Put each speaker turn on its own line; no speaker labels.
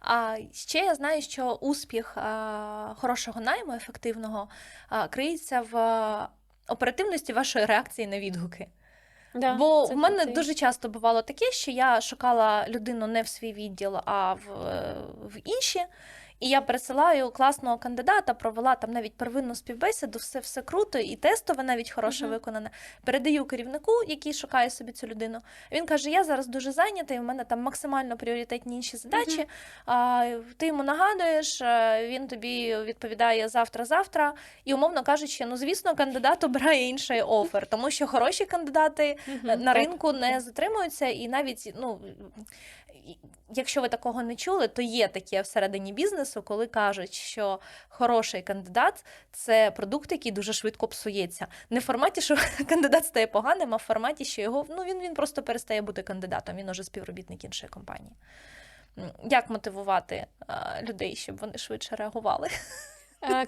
А ще я знаю, що успіх хорошого найму, ефективного, криється в оперативності вашої реакції на відгуки.
Да,
Бо в мене
працює.
дуже часто бувало таке, що я шукала людину не в свій відділ, а в, е, в інші. І я пересилаю класного кандидата, провела там навіть первинну співбесіду, все, все круто, і тестове навіть хороше
Мгм.
виконане. Передаю керівнику, який шукає собі цю людину. Він каже: Я зараз дуже зайнятий, у мене там максимально пріоритетні інші задачі. А, ти йому нагадуєш, е, він тобі відповідає завтра-завтра. І умовно кажучи, ну звісно, кандидат обирає інший офер, тому що хороші кандидати
Мгм,
на
так.
ринку не затримуються, і навіть ну. Якщо ви такого не чули, то є таке всередині бізнесу, коли кажуть, що хороший кандидат це продукт, який дуже швидко псується. Не в форматі, що кандидат стає поганим, а в форматі, що його ну він, він просто перестає бути кандидатом, він уже співробітник іншої компанії. Як мотивувати людей, щоб вони швидше реагували?
Е,